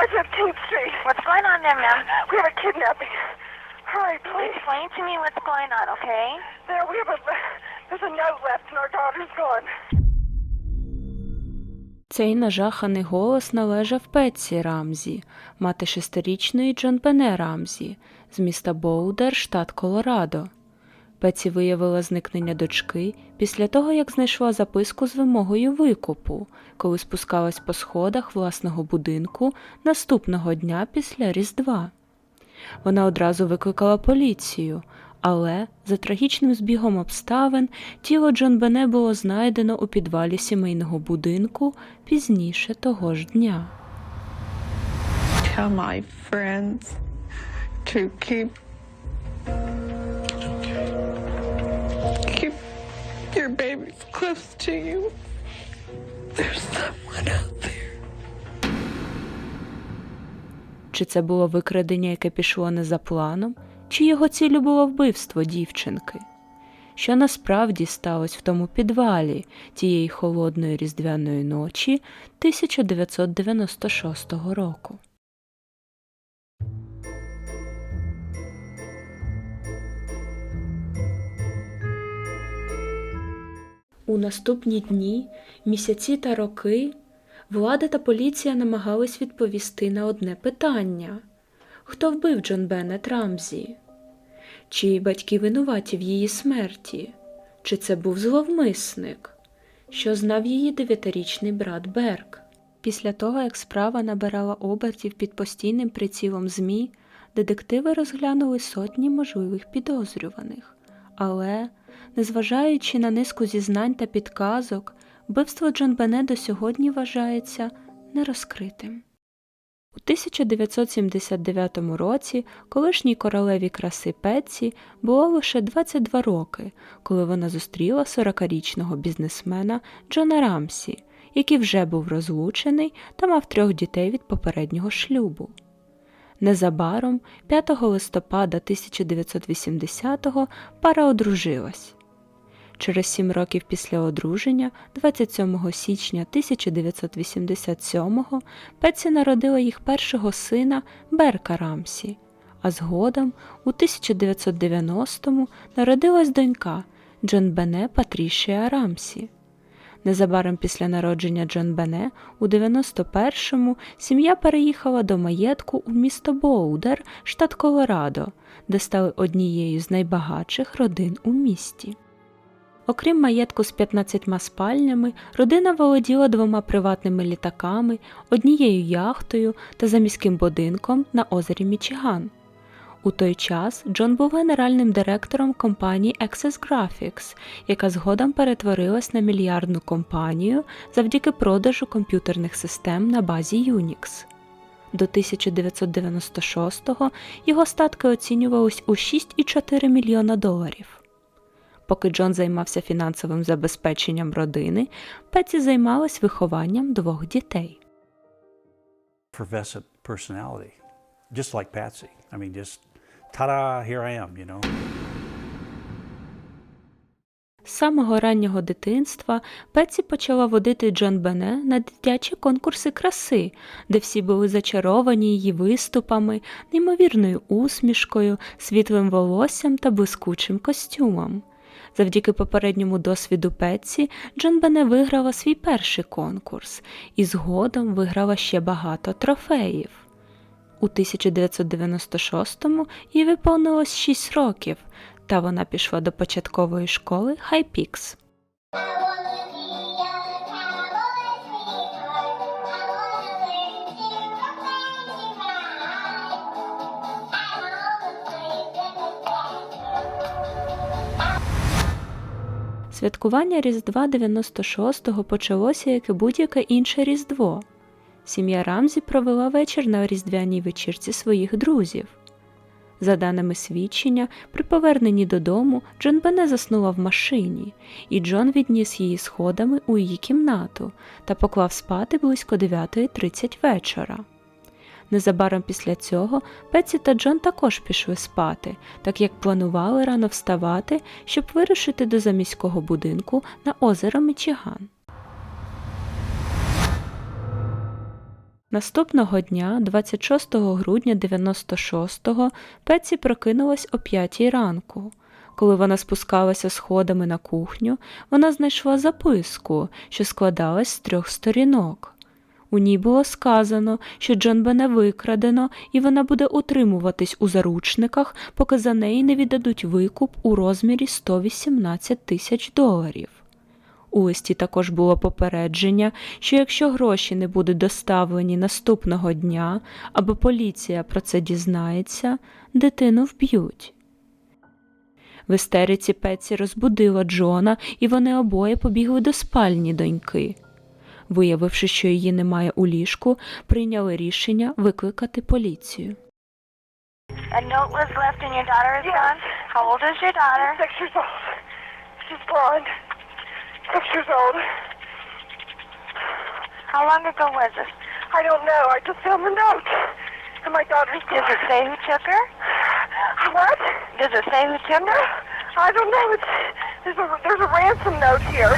North 15th Street. What's going on there, ma'am? We have a kidnapping. Hurry, please. Explain to me what's going on, okay? There, we have a. There's a note left, and our daughter's gone. Цей нажаханий голос належав Петсі Рамзі, мати шестирічної Джон Бене Рамзі з міста Боудер, штат Колорадо. Петсі виявила зникнення дочки після того, як знайшла записку з вимогою викупу, коли спускалась по сходах власного будинку наступного дня після Різдва. Вона одразу викликала поліцію, але за трагічним збігом обставин тіло Джон Бене було знайдено у підвалі сімейного будинку пізніше того ж дня. tell my friends to keep your babies close to you. There's someone out there. Чи це було викрадення, яке пішло не за планом, чи його ціллю було вбивство дівчинки? Що насправді сталося в тому підвалі тієї холодної різдвяної ночі 1996 року? У наступні дні, місяці та роки влада та поліція намагались відповісти на одне питання: хто вбив Джон Беннет Рамзі? Чиї батьки винуваті в її смерті? Чи це був зловмисник? Що знав її дев'ятирічний брат Берк? Після того, як справа набирала обертів під постійним прицілом ЗМІ, детективи розглянули сотні можливих підозрюваних. Але, незважаючи на низку зізнань та підказок, вбивство Джон Бене до сьогодні вважається нерозкритим. У 1979 році колишній королеві краси Петсі було лише 22 роки, коли вона зустріла 40-річного бізнесмена Джона Рамсі, який вже був розлучений та мав трьох дітей від попереднього шлюбу. Незабаром, 5 листопада 1980-го, пара одружилась. Через сім років після одруження, 27 січня 1987-го, Петсі народила їх першого сина Берка Рамсі, а згодом, у 1990-му, народилась донька Джон Бене Патрішія Рамсі. Незабаром після народження Джон Бене у 91-му сім'я переїхала до маєтку у місто Боудер, штат Колорадо, де стали однією з найбагатших родин у місті. Окрім маєтку з 15 спальнями, родина володіла двома приватними літаками, однією яхтою та заміським будинком на озері Мічиган. У той час Джон був генеральним директором компанії Access Graphics, яка згодом перетворилась на мільярдну компанію завдяки продажу комп'ютерних систем на базі Unix. До 1996-го його статки оцінювались у 6,4 мільйона доларів. Поки Джон займався фінансовим забезпеченням родини, Петсі займалась вихованням двох дітей. just like Patsy. I mean, just ta-da, here I am, you know. З самого раннього дитинства Петсі почала водити Джон Бене на дитячі конкурси краси, де всі були зачаровані її виступами, неймовірною усмішкою, світлим волоссям та блискучим костюмом. Завдяки попередньому досвіду Петсі, Джон Бене виграла свій перший конкурс і згодом виграла ще багато трофеїв. У 1996-му їй виповнилось 6 років, та вона пішла до початкової школи Peaks. Святкування Різдва 96-го почалося, як і будь-яке інше Різдво. Сім'я Рамзі провела вечір на різдвяній вечірці своїх друзів. За даними свідчення, при поверненні додому Джон Бене заснула в машині, і Джон відніс її сходами у її кімнату та поклав спати близько 9.30 вечора. Незабаром після цього Петсі та Джон також пішли спати, так як планували рано вставати, щоб вирушити до заміського будинку на озеро Мічиган. Наступного дня, 26 грудня 96-го, Петсі прокинулась о 5 ранку. Коли вона спускалася сходами на кухню, вона знайшла записку, що складалась з трьох сторінок. У ній було сказано, що Джон Бене викрадено, і вона буде утримуватись у заручниках, поки за неї не віддадуть викуп у розмірі 118 тисяч доларів. У листі також було попередження, що якщо гроші не будуть доставлені наступного дня або поліція про це дізнається, дитину вб'ють. В істериці Петсі розбудила Джона, і вони обоє побігли до спальні доньки. Виявивши, що її немає у ліжку, прийняли рішення викликати поліцію. A note was left and your daughter is Yes. gone? How old is your daughter? Six years old. She's blonde. Six years old. How long ago was this? I don't know. I just found the note. And my daughter's Does it say who took her? What? Does it say who took her? I don't know. It's there's a there's a ransom note here.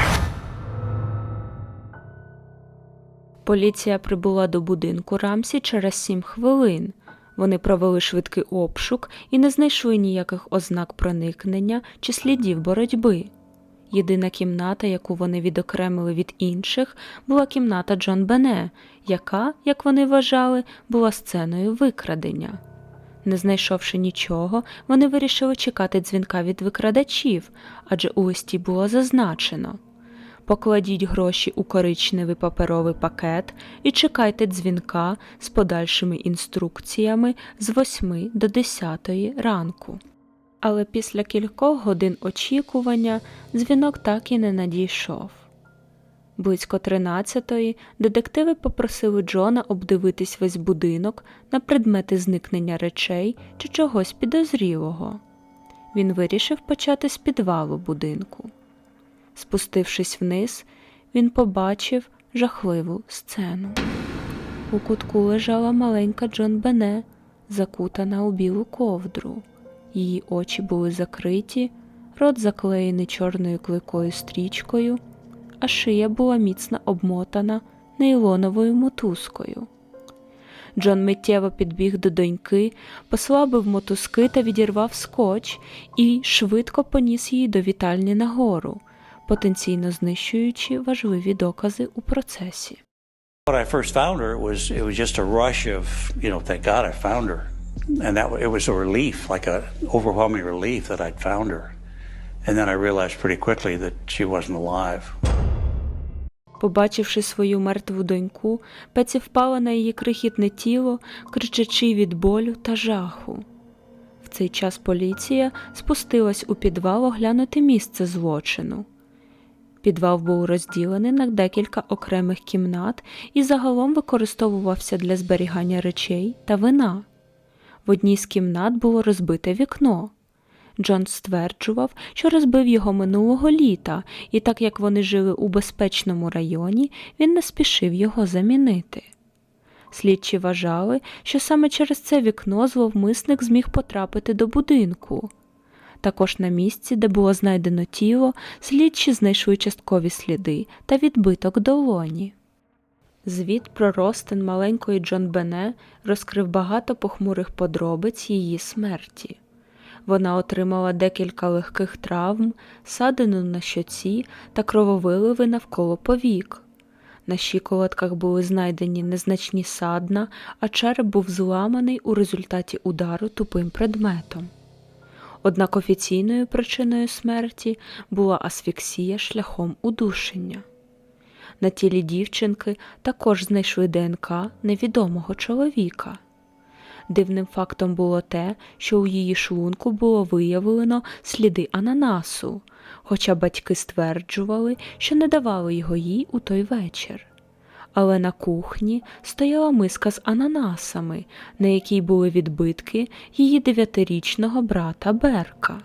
Поліція прибула до будинку Рамсі через сім хвилин. Вони провели швидкий обшук і не знайшли ніяких ознак проникнення чи слідів боротьби. Єдина кімната, яку вони відокремили від інших, була кімната Джон Бене, яка, як вони вважали, була сценою викрадення. Не знайшовши нічого, вони вирішили чекати дзвінка від викрадачів, адже у листі було зазначено. Покладіть гроші у коричневий паперовий пакет і чекайте дзвінка з подальшими інструкціями з 8 до 10 ранку. Але після кількох годин очікування дзвінок так і не надійшов. Близько 13-ї детективи попросили Джона обдивитись весь будинок на предмети зникнення речей чи чогось підозрілого. Він вирішив почати з підвалу будинку. Спустившись вниз, він побачив жахливу сцену. У кутку лежала маленька Джон Бене, закутана у білу ковдру. Її очі були закриті, рот заклеєний чорною клейкою стрічкою, а шия була міцно обмотана нейлоновою мотузкою. Джон миттєво підбіг до доньки, послабив мотузки та відірвав скотч і швидко поніс її до вітальні нагору, потенційно знищуючи важливі докази у процесі. When I first found her, it was it was just a rush of you know, thank God I found her, and that it was a relief, like a overwhelming relief that I'd found her, and then I realized pretty quickly that she wasn't alive. Побачивши свою мертву доньку, Пеці впала на її крихітне тіло, кричачи від болю та жаху. В цей час поліція спустилась у підвал оглянути місце злочину. Підвал був розділений на декілька окремих кімнат і загалом використовувався для зберігання речей та вина. В одній з кімнат було розбите вікно. Джон стверджував, що розбив його минулого літа, і так як вони жили у безпечному районі, він не спішив його замінити. Слідчі вважали, що саме через це вікно зловмисник зміг потрапити до будинку. Також на місці, де було знайдено тіло, слідчі знайшли часткові сліди та відбиток долоні. Звіт про розтин маленької Джон Бене розкрив багато похмурих подробиць її смерті. Вона отримала декілька легких травм, садину на щоці та крововиливи навколо повік. На щиколотках були знайдені незначні садна, а череп був зламаний у результаті удару тупим предметом. Однак офіційною причиною смерті була асфіксія шляхом удушення. На тілі дівчинки також знайшли ДНК невідомого чоловіка. Дивним фактом було те, що у її шлунку було виявлено сліди ананасу, хоча батьки стверджували, що не давали його їй у той вечір. Але на кухні стояла миска з ананасами, на якій були відбитки її дев'ятирічного брата Берка.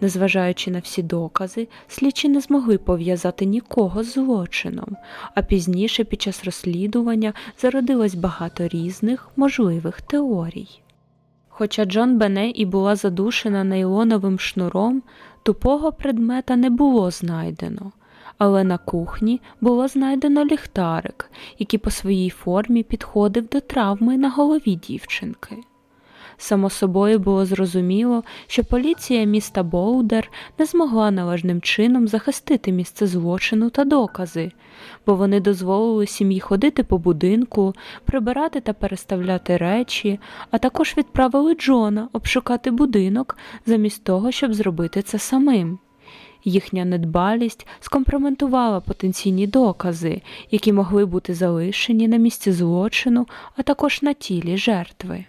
Незважаючи на всі докази, слідчі не змогли пов'язати нікого з злочином, а пізніше під час розслідування зародилось багато різних можливих теорій. Хоча Джон Бене і була задушена нейлоновим шнуром, тупого предмета не було знайдено, але на кухні було знайдено ліхтарик, який по своїй формі підходив до травми на голові дівчинки. Само собою було зрозуміло, що поліція міста Боудер не змогла належним чином захистити місце злочину та докази, бо вони дозволили сім'ї ходити по будинку, прибирати та переставляти речі, а також відправили Джона обшукати будинок замість того, щоб зробити це самим. Їхня недбалість скомпрометувала потенційні докази, які могли бути залишені на місці злочину, а також на тілі жертви.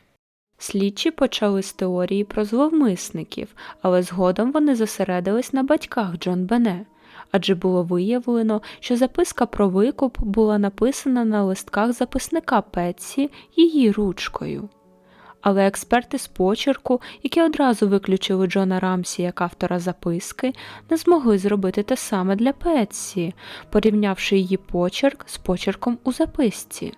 Слідчі почали з теорії про зловмисників, але згодом вони зосередились на батьках Джон Бене, адже було виявлено, що записка про викуп була написана на листках записника Петсі її ручкою. Але експерти з почерку, які одразу виключили Джона Рамсі як автора записки, не змогли зробити те саме для Петсі, порівнявши її почерк з почерком у записці.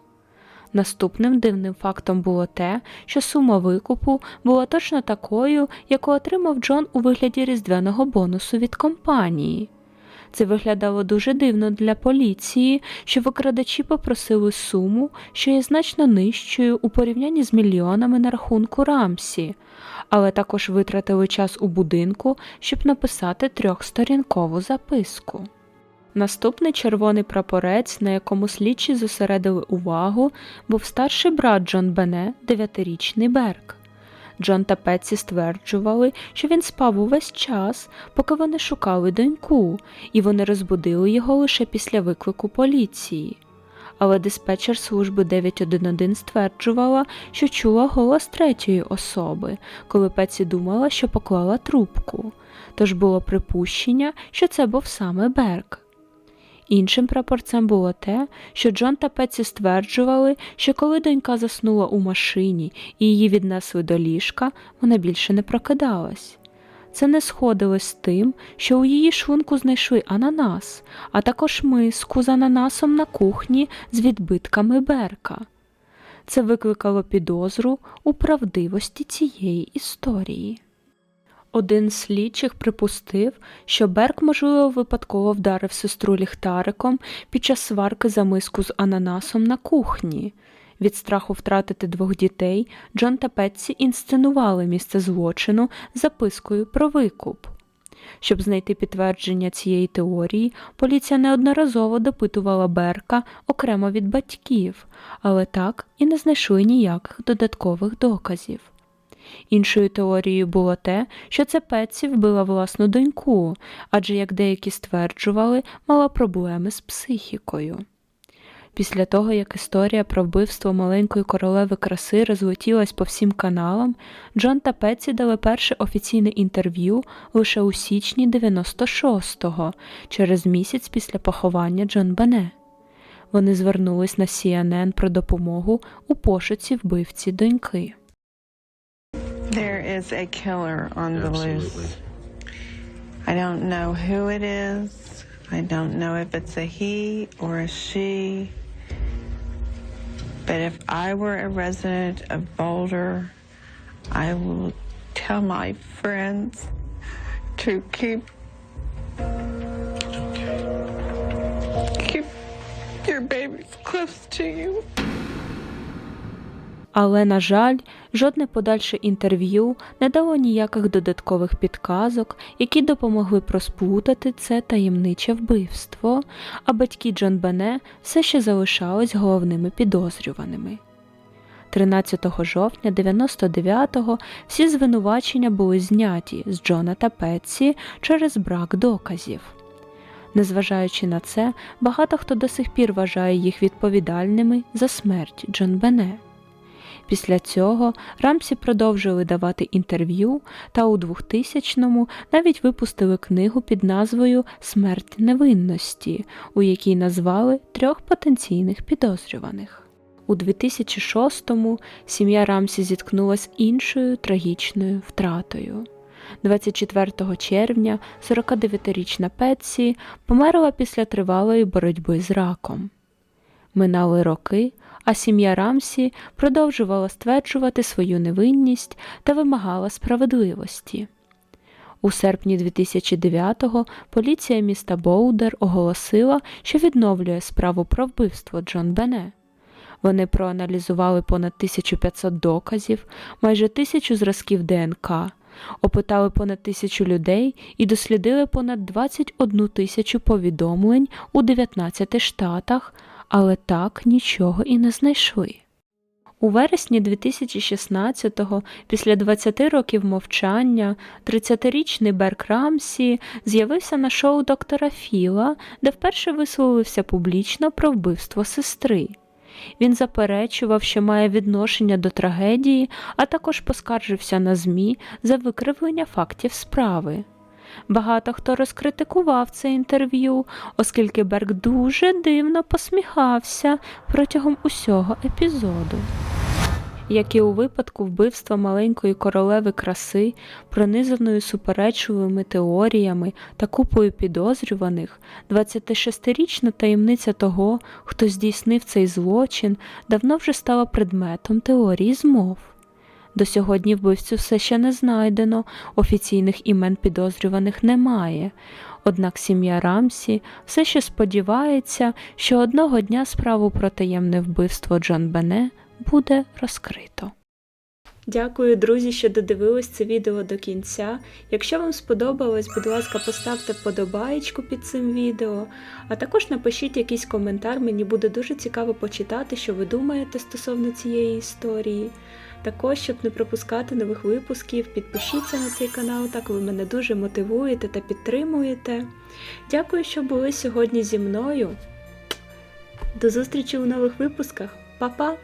Наступним дивним фактом було те, що сума викупу була точно такою, яку отримав Джон у вигляді різдвяного бонусу від компанії. Це виглядало дуже дивно для поліції, що викрадачі попросили суму, що є значно нижчою у порівнянні з мільйонами на рахунку Рамсі, але також витратили час у будинку, щоб написати трьохсторінкову записку. Наступний червоний прапорець, на якому слідчі зосередили увагу, був старший брат Джон Бене, дев'ятирічний Берк. Джон та Петсі стверджували, що він спав увесь час, поки вони шукали доньку, і вони розбудили його лише після виклику поліції. Але диспетчер служби 911 стверджувала, що чула голос третьої особи, коли Петсі думала, що поклала трубку. Тож було припущення, що це був саме Берк. Іншим прапорцем було те, що Джон та Петсі стверджували, що коли донька заснула у машині і її віднесли до ліжка, вона більше не прокидалась. Це не сходилось з тим, що у її шлунку знайшли ананас, а також миску з ананасом на кухні з відбитками берка. Це викликало підозру у правдивості цієї історії. Один з слідчих припустив, що Берк, можливо, випадково вдарив сестру ліхтариком під час сварки за миску з ананасом на кухні. Від страху втратити двох дітей Джон та Петсі інсценували місце злочину запискою про викуп. Щоб знайти підтвердження цієї теорії, поліція неодноразово допитувала Берка окремо від батьків, але так і не знайшли ніяких додаткових доказів. Іншою теорією було те, що це Петсі вбила власну доньку, адже, як деякі стверджували, мала проблеми з психікою. Після того, як історія про вбивство маленької королеви краси розлетілась по всім каналам, Джон та Петсі дали перше офіційне інтерв'ю лише у січні 96-го, через місяць після поховання Джон Бене. Вони звернулись на CNN про допомогу у пошуці вбивці доньки. Is a killer on the Absolutely. loose. I don't know who it is. I don't know if it's a he or a she. But if I were a resident of Boulder, I will tell my friends to keep keep your babies close to you. Але, на жаль, жодне подальше інтерв'ю не дало ніяких додаткових підказок, які допомогли просплутати це таємниче вбивство, а батьки Джон Бене все ще залишались головними підозрюваними. 13 жовтня 99-го всі звинувачення були зняті з Джона та Петсі через брак доказів. Незважаючи на це, багато хто до сих пір вважає їх відповідальними за смерть Джон Бене. Після цього Рамсі продовжили давати інтерв'ю та у 2000-му навіть випустили книгу під назвою Смерть невинності, у якій назвали трьох потенційних підозрюваних. У 2006-му сім'я Рамсі зіткнулася іншою трагічною втратою. 24 червня 49-річна Петсі померла після тривалої боротьби з раком. Минали роки, а сім'я Рамсі продовжувала стверджувати свою невинність та вимагала справедливості. У серпні 2009-го поліція міста Боудер оголосила, що відновлює справу про вбивство Джон Бене. Вони проаналізували понад 1500 доказів, майже тисячу зразків ДНК, опитали понад тисячу людей і дослідили понад 21 тисячу повідомлень у 19 штатах, але так нічого і не знайшли. У вересні 2016-го, після 20 років мовчання, 30-річний Берк Рамсі з'явився на шоу доктора Філа, де вперше висловився публічно про вбивство сестри. Він заперечував, що має відношення до трагедії, а також поскаржився на ЗМІ за викривлення фактів справи. Багато хто розкритикував це інтерв'ю, оскільки Берк дуже дивно посміхався протягом усього епізоду. Як і у випадку вбивства маленької королеви краси, пронизаною суперечливими теоріями та купою підозрюваних, 26-річна таємниця того, хто здійснив цей злочин, давно вже стала предметом теорії змов. До сьогодні вбивцю все ще не знайдено, офіційних імен підозрюваних немає. Однак сім'я Рамсі все ще сподівається, що одного дня справу про таємне вбивство Джон Бене буде розкрито. Дякую, друзі, що додивились це відео до кінця. Якщо вам сподобалось, будь ласка, поставте вподобаєчку під цим відео, а також напишіть якийсь коментар, мені буде дуже цікаво почитати, що ви думаєте стосовно цієї історії. Також, щоб не пропускати нових випусків, підпишіться на цей канал, так ви мене дуже мотивуєте та підтримуєте. Дякую, що були сьогодні зі мною. До зустрічі у нових випусках. Па-па!